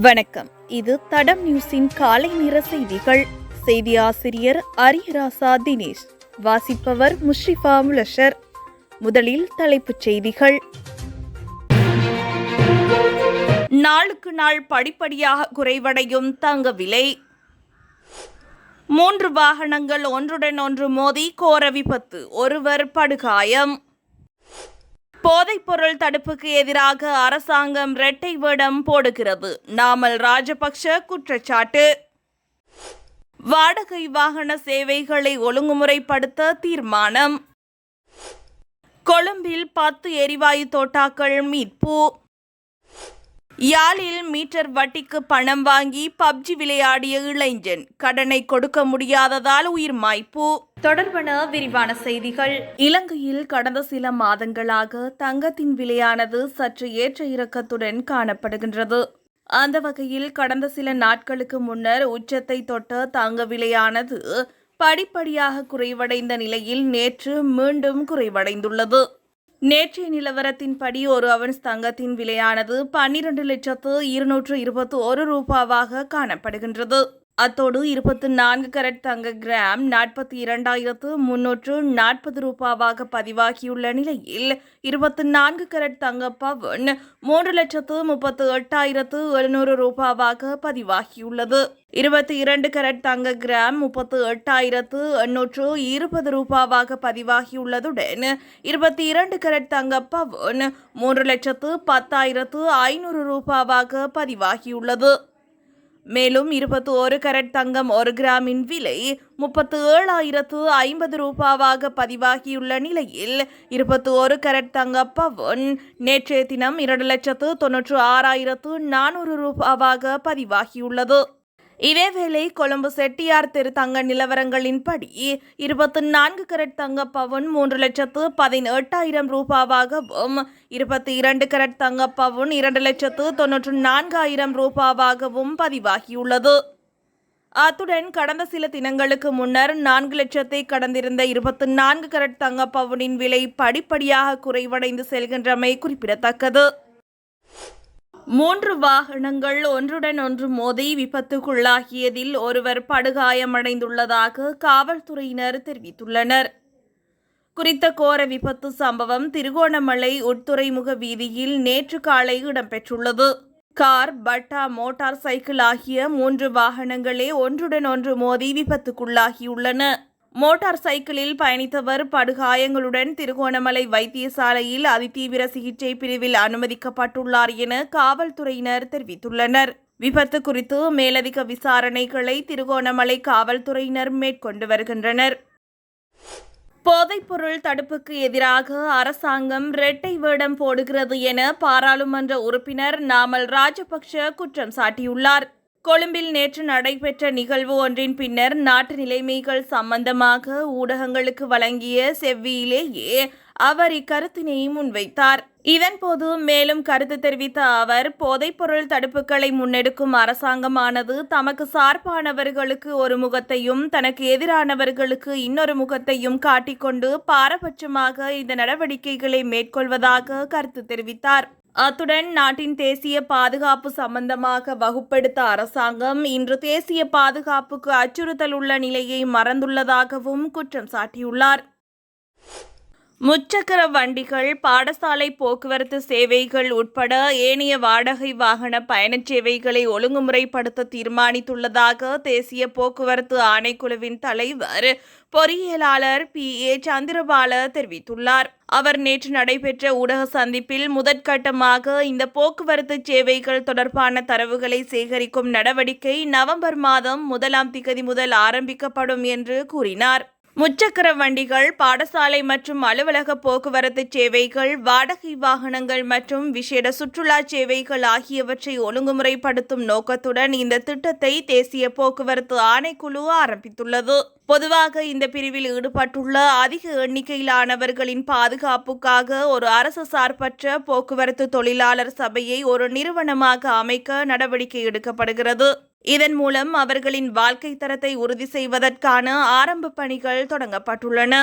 வணக்கம். இது தடம் நியூஸின் காலை நிற செய்திகள். செய்தி ஆசிரியர் அரியராசா தினேஷ். வாசிப்பவர் முஷ்ரிஃபா முலஷர். முதலில் தலைப்புச் செய்திகள். நாளுக்கு நாள் படிப்படியாக குறைவடையும் தங்க விலை. மூன்று வாகனங்கள் ஒன்றுடன் ஒன்று மோதி கோர விபத்து. ஒருவர் படுகாயம். போதைப்பொருள் தடுப்புக்கு எதிராக அரசாங்கம் இரட்டை வேடம் போடுகிறது. நாமல் ராஜபக்ஷ குற்றச்சாட்டு. வாடகை வாகன சேவைகளை ஒழுங்குமுறைப்படுத்த தீர்மானம். கொழும்பில் பத்து எரிவாயு தோட்டாக்கள் மீட்பு. யாழில் மீட்டர் வட்டிக்கு பணம் வாங்கி பப்ஜி விளையாடிய இளைஞன். கடனை கொடுக்க முடியாததால் உயிர் மாய்ப்பு. தொடர்பான விரிவான செய்திகள். இலங்கையில் கடந்த சில மாதங்களாக தங்கத்தின் விலையானது சற்று ஏற்ற இறக்கத்துடன் காணப்படுகின்றது. அந்த வகையில் கடந்த சில நாட்களுக்கு முன்னர் உச்சத்தை தொட்ட தங்க விலையானது படிப்படியாக குறைவடைந்த நிலையில் நேற்று மீண்டும் குறைவடைந்துள்ளது. நேற்றைய நிலவரத்தின்படி ஒரு அவன்ஸ் தங்கத்தின் விலையானது பன்னிரண்டு லட்சத்து இருநூற்று இருபத்தி ஒரு ரூபாவாக காணப்படுகின்றது. அத்தோடு இருபத்தி நான்கு கரட் தங்க கிராம் நாற்பத்தி இரண்டாயிரத்து முன்னூற்று நாற்பது ரூபாவாக பதிவாகியுள்ள நிலையில் இருபத்தி நான்கு கரட் தங்க பவன் மூன்று லட்சத்து முப்பத்து எட்டாயிரத்து எழுநூறு ரூபாவாக பதிவாகியுள்ளது. இருபத்தி இரண்டு கரட் தங்க கிராம் முப்பத்து எட்டாயிரத்து எண்ணூற்று இருபது ரூபாவாக பதிவாகியுள்ளதுடன் இருபத்தி இரண்டு கரட் தங்க பவன் மூன்று லட்சத்து பத்தாயிரத்து ஐநூறு ரூபாவாக பதிவாகியுள்ளது. மேலும் இருபத்தி ஒரு கரட் தங்கம் ஒரு கிராமின் விலை முப்பத்து ஏழாயிரத்து ஐம்பது ரூபாவாக பதிவாகியுள்ள நிலையில் இருபத்தி ஒரு கரட் தங்க பவன் நேற்றைய தினம் இரண்டு லட்சத்து தொன்னூற்று ஆறாயிரத்து நானூறு ரூபாவாக பதிவாகியுள்ளது. இதேவேளை கொழும்பு செட்டியார் தெரு தங்க நிலவரங்களின்படி இருபத்தி நான்கு கரட் தங்க பவுன் மூன்று லட்சத்து பதினெட்டாயிரம் ரூபாவாகவும் இருபத்தி இரண்டு கரட் தங்க பவுன் இரண்டு லட்சத்து தொன்னூற்று நான்காயிரம் ரூபாவாகவும் பதிவாகியுள்ளது. அத்துடன் கடந்த சில தினங்களுக்கு முன்னர் நான்கு லட்சத்தை கடந்திருந்த இருபத்தி நான்கு கரட் தங்க பவுனின் விலை படிப்படியாக குறைவடைந்து செல்கின்றமை குறிப்பிடத்தக்கது. மூன்று வாகனங்கள் ஒன்றுடன் ஒன்று மோதி விபத்துக்குள்ளாகியதில் ஒருவர் படுகாயமடைந்துள்ளதாக காவல்துறையினர் தெரிவித்துள்ளனர். குறித்த கோர விபத்து சம்பவம் திருகோணமலை உட்துறைமுக வீதியில் நேற்று காலை இடம்பெற்றுள்ளது. கார் பட்டா மோட்டார் சைக்கிள் ஆகிய மூன்று வாகனங்களே ஒன்றுடன் ஒன்று மோதி விபத்துக்குள்ளாகியுள்ளன. மோட்டார் சைக்கிளில் பயணித்தவர் படுகாயங்களுடன் திருகோணமலை வைத்தியசாலையில் அதிதீவிர சிகிச்சை பிரிவில் அனுமதிக்கப்பட்டுள்ளார் என காவல்துறையினர் தெரிவித்துள்ளனர். விபத்து குறித்து மேலதிக விசாரணைகளை திருகோணமலை காவல்துறையினர் மேற்கொண்டு வருகின்றனர். போதைப்பொருள் தடுப்புக்கு எதிராக அரசாங்கம் இரட்டை வேடம் போடுகிறது என பாராளுமன்ற உறுப்பினர் நாமல் ராஜபக்ஷ குற்றம் சாட்டியுள்ளார். கொழும்பில் நேற்று நடைபெற்ற நிகழ்வு ஒன்றின் பின்னர் நாட்டு நிலைமைகள் சம்பந்தமாக ஊடகங்களுக்கு வழங்கிய செவ்வியிலேயே அவர் இக்கருத்தினை முன்வைத்தார். இதன்போது மேலும் கருத்து தெரிவித்த அவர் போதைப்பொருள் தடுப்புகளை முன்னெடுக்கும் அரசாங்கமானது தமக்கு சார்பானவர்களுக்கு ஒரு முகத்தையும் தனக்கு எதிரானவர்களுக்கு இன்னொரு முகத்தையும் காட்டிக்கொண்டு பாரபட்சமாக இந்த நடவடிக்கைகளை மேற்கொள்வதாக கருத்து தெரிவித்தார். அத்துடன் நாட்டின் தேசிய பாதுகாப்பு சம்பந்தமாக வகுப்படுத்த அரசாங்கம் இன்று தேசிய பாதுகாப்புக்கு அச்சுறுத்தல் உள்ள நிலையை மறந்துள்ளதாகவும் குற்றம் சாட்டியுள்ளார். முச்சக்கர வண்டிகள் பாடசாலை போக்குவரத்து சேவைகள் உட்பட ஏனைய வாடகை வாகன பயணச் சேவைகளை ஒழுங்குமுறைப்படுத்த தீர்மானித்துள்ளதாக தேசிய போக்குவரத்து ஆணைக்குழுவின் தலைவர் பொறியியலாளர் பி. ஏ. சந்திரபால தெரிவித்துள்ளார். அவர் நேற்று நடைபெற்ற ஊடக சந்திப்பில் முதற்கட்டமாக இந்த போக்குவரத்து சேவைகள் தொடர்பான தரவுகளை சேகரிக்கும் நடவடிக்கை நவம்பர் மாதம் முதலாம் திகதி முதல் ஆரம்பிக்கப்படும் என்று கூறினார். முச்சக்கர வண்டிகள் பாடசாலை மற்றும் அலுவலக போக்குவரத்து சேவைகள் வாடகை வாகனங்கள் மற்றும் விசேட சுற்றுலா சேவைகள் ஆகியவற்றை ஒழுங்குமுறைப்படுத்தும் நோக்கத்துடன் இந்த திட்டத்தை தேசிய போக்குவரத்து ஆணைக்குழு ஆரம்பித்துள்ளது. பொதுவாக இந்த பிரிவில் ஈடுபட்டுள்ள அதிக எண்ணிக்கையிலானவர்களின் பாதுகாப்புக்காக ஒரு அரசு சார்பற்ற போக்குவரத்து தொழிலாளர் சபையை ஒரு நிறுவனமாக அமைக்க நடவடிக்கை எடுக்கப்படுகிறது. இதன் மூலம் அவர்களின் வாழ்க்கை தரத்தை உறுதி செய்வதற்கான ஆரம்ப பணிகள் தொடங்கப்பட்டுள்ளன.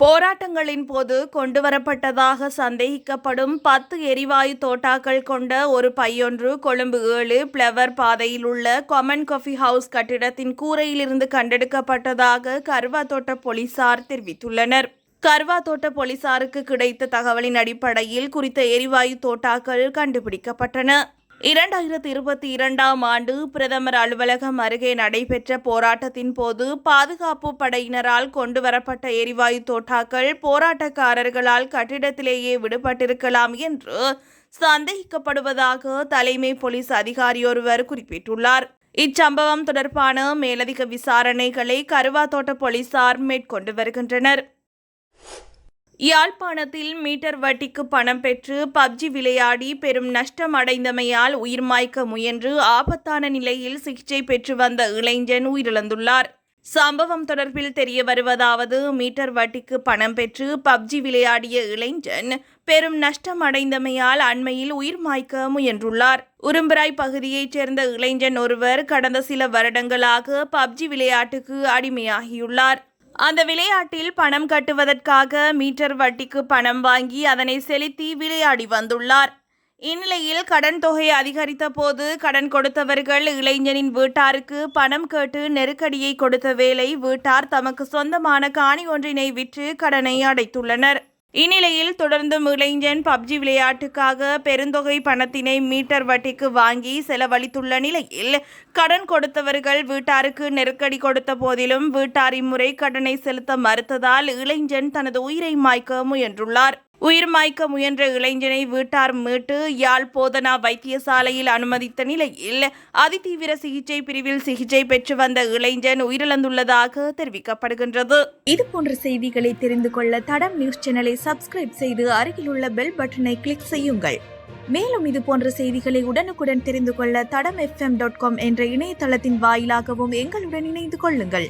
போராட்டங்களின் போது கொண்டுவரப்பட்டதாக சந்தேகிக்கப்படும் பத்து எரிவாயு தோட்டாக்கள் கொண்ட ஒரு பையொன்று கொழும்பு ஏழு பிளவர் பாதையில் உள்ள கொமன் காஃபி ஹவுஸ் கட்டிடத்தின் கூரையிலிருந்து கண்டெடுக்கப்பட்டதாக கர்வா தோட்ட போலீசார் தெரிவித்துள்ளனர். கர்வா தோட்ட போலீசாருக்கு கிடைத்த தகவலின் அடிப்படையில் குறித்த எரிவாயு தோட்டாக்கள் கண்டுபிடிக்கப்பட்டன. இரண்டாயிரத்தி இருபத்தி இரண்டாம் ஆண்டு பிரதமர் அலுவலகம் அருகே நடைபெற்ற போராட்டத்தின் போது பாதுகாப்பு படையினரால் கொண்டுவரப்பட்ட எரிவாயு தோட்டாக்கள் போராட்டக்காரர்களால் கட்டிடத்திலேயே விடுபட்டிருக்கலாம் என்று சந்தேகிக்கப்படுவதாக தலைமை போலீஸ் அதிகாரியொருவர் குறிப்பிட்டுள்ளார். இச்சம்பவம் தொடர்பான மேலதிக விசாரணைகளை கருவாத்தோட்ட போலீசார் மேற்கொண்டு வருகின்றனர். யாழ்ப்பாணத்தில் மீட்டர் வட்டிக்கு பணம் பெற்று பப்ஜி விளையாடி பெரும் நஷ்டம் அடைந்தமையால் உயிர் மாய்க்க முயன்று ஆபத்தான நிலையில் சிகிச்சை பெற்று வந்த இளைஞன் உயிரிழந்துள்ளார். சம்பவம் தொடர்பில் தெரிய வருவதாவது மீட்டர் வட்டிக்கு பணம் பெற்று பப்ஜி விளையாடிய இளைஞன் பெரும் நஷ்டம் அடைந்தமையால் அண்மையில் உயிர் மாய்க்க முயன்றுள்ளார். உரும்பராய் பகுதியைச் சேர்ந்த இளைஞன் ஒருவர் கடந்த சில வருடங்களாக பப்ஜி விளையாட்டுக்கு அடிமையாகியுள்ளார். அந்த விளையாட்டில் பணம் கட்டுவதற்காக மீட்டர் வட்டிக்கு பணம் வாங்கி அதனை செலுத்தி விளையாடி வந்துள்ளார். இந்நிலையில் கடன் தொகை அதிகரித்த போது கடன் கொடுத்தவர்கள் இளைஞனின் வீட்டாருக்கு பணம் கேட்டு நெருக்கடியை கொடுத்த வேளை வீட்டார் தமக்கு சொந்தமான காணி ஒன்றினை விற்று கடனை அடைத்துள்ளனர். இந்நிலையில் தொடர்ந்தும் இளைஞன் பப்ஜி விளையாட்டுக்காக பெருந்தொகை பணத்தினை மீட்டர் வட்டிக்கு வாங்கி செலவழித்துள்ள நிலையில் கடன் கொடுத்தவர்கள் வீட்டாருக்கு நெருக்கடி கொடுத்த போதிலும் வீட்டார் இம்முறை கடனை செலுத்த மறுத்ததால் இளைஞன் தனது உயிரை மாய்க்க முயன்றுள்ளார். உயிர் மாய்க்க முயன்ற இளைஞனை வீட்டார் மீட்டு யாழ் போதனா வைத்தியசாலையில் அனுமதித்த நிலையில் அதிதீவிர சிகிச்சை பிரிவில் சிகிச்சை பெற்று வந்த இளைஞன் உயிரிழந்துள்ளதாக தெரிவிக்கப்படுகின்றது. இது போன்ற செய்திகளை தெரிந்து கொள்ள தடம் நியூஸ் சேனலை சப்ஸ்கிரைப் செய்து அருகில் உள்ள பெல் பட்டனை கிளிக் செய்யுங்கள். மேலும் இது போன்ற செய்திகளை உடனுக்குடன் தெரிந்து கொள்ள தடம் எஃப்எம் டாட் காம் என்ற இணையதளத்தின் வாயிலாகவும் எங்களுடன் இணைந்து கொள்ளுங்கள்.